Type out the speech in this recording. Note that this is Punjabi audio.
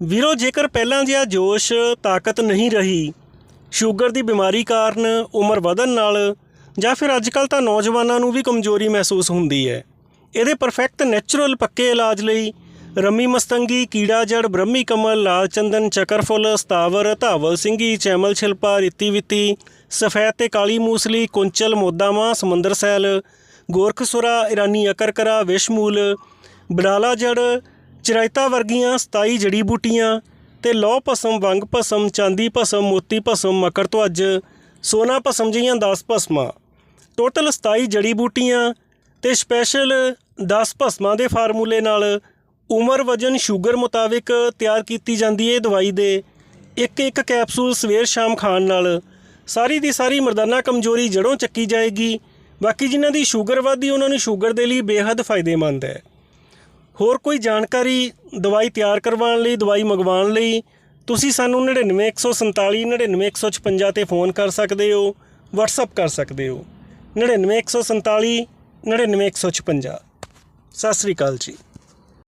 ਵੀਰੋ, ਜੇਕਰ ਪਹਿਲਾਂ ਜਿਹਾ ਜੋਸ਼, ਤਾਕਤ ਨਹੀਂ ਰਹੀ, ਸ਼ੂਗਰ ਦੀ ਬਿਮਾਰੀ ਕਾਰਨ ਉਮਰ ਵਧਣ ਨਾਲ ਜਾਂ ਫਿਰ ਅੱਜਕੱਲ ਤਾਂ ਨੌਜਵਾਨਾਂ ਨੂੰ ਵੀ ਕਮਜ਼ੋਰੀ ਮਹਿਸੂਸ ਹੁੰਦੀ ਹੈ, ਇਹਦੇ ਪਰਫੈਕਟ ਨੈਚੁਰਲ ਪੱਕੇ ਇਲਾਜ ਲਈ ਰੰਮੀ ਮਸਤੰਗੀ, ਕੀੜਾ ਜੜ, ਬ੍ਰਹਮੀ ਕਮਲ, ਲਾਲ ਚੰਦਨ, ਚਕਰਫੁੱਲ, ਸਤਾਵਰ, ਧਾਵਲ ਸਿੰਘੀ ਚੈਮਲ ਛਿਲਪਾ, ਰਿੱਤੀ ਵਿੱਤੀ, ਸਫੈਦ ਤੇ ਕਾਲੀ ਮੂਸਲੀ, ਕੁੰਚਲ ਮੋਦਾਮਾ ਸਮੁੰਦਰ ਸੈਲ ਗੋਰਖਸੁਰਾ ਇਰਾਨੀ ਅਕਰਕਰਾ, ਵਿਸ਼ਮੂਲ, ਬਡਾਲਾ ਜੜ ਚਰਾਇਤਾ ਵਰਗੀਆਂ 27 ਜੜੀ ਬੂਟੀਆਂ ਤੇ ਲੋਹ ਭਸਮ, ਵੰਗ ਭਸਮ, ਚਾਂਦੀ ਭਸਮ, ਮੋਤੀ ਭਸਮ, ਮਕਰ ਧਵਜ ਸੋਨਾ ਭਸਮ ਜਿਹੀਆਂ 10 ਭਸਮਾਂ। ਟੋਟਲ 27 ਜੜੀ ਬੂਟੀਆਂ ਤੇ ਸਪੈਸ਼ਲ 10 ਭਸਮਾਂ ਦੇ ਫਾਰਮੂਲੇ ਨਾਲ ਉਮਰ ਵਜਨ ਸ਼ੂਗਰ ਮੁਤਾਬਿਕ ਤਿਆਰ ਕੀਤੀ ਜਾਂਦੀ ਹੈ ਦਵਾਈ ਦੇ। ਇੱਕ ਇੱਕ ਕੈਪਸੂਲ ਸਵੇਰ ਸ਼ਾਮ ਖਾਣ ਨਾਲ ਸਾਰੀ ਦੀ ਸਾਰੀ ਮਰਦਾਨਾ ਕਮਜ਼ੋਰੀ ਜੜੋਂ ਚੱਕੀ ਜਾਏਗੀ। ਬਾਕੀ ਜਿਨ੍ਹਾਂ ਦੀ ਸ਼ੂਗਰ ਵੱਧਦੀ, ਉਹਨਾਂ ਨੂੰ ਸ਼ੂਗਰ ਦੇ ਲਈ ਬੇਹੱਦ ਫਾਇਦੇਮੰਦ ਹੈ। ਹੋਰ ਕੋਈ ਜਾਣਕਾਰੀ ਦਵਾਈ ਤਿਆਰ ਕਰਵਾਉਣ ਲਈ, ਦਵਾਈ ਮੰਗਵਾਉਣ ਲਈ, ਤੁਸੀਂ ਸਾਨੂੰ 99147 99156 ਤੇ ਫੋਨ ਕਰ ਸਕਦੇ ਹੋ, WhatsApp ਕਰ ਸਕਦੇ ਹੋ। 99147 99156 ਸਤਿ ਸ੍ਰੀ ਅਕਾਲ ਜੀ।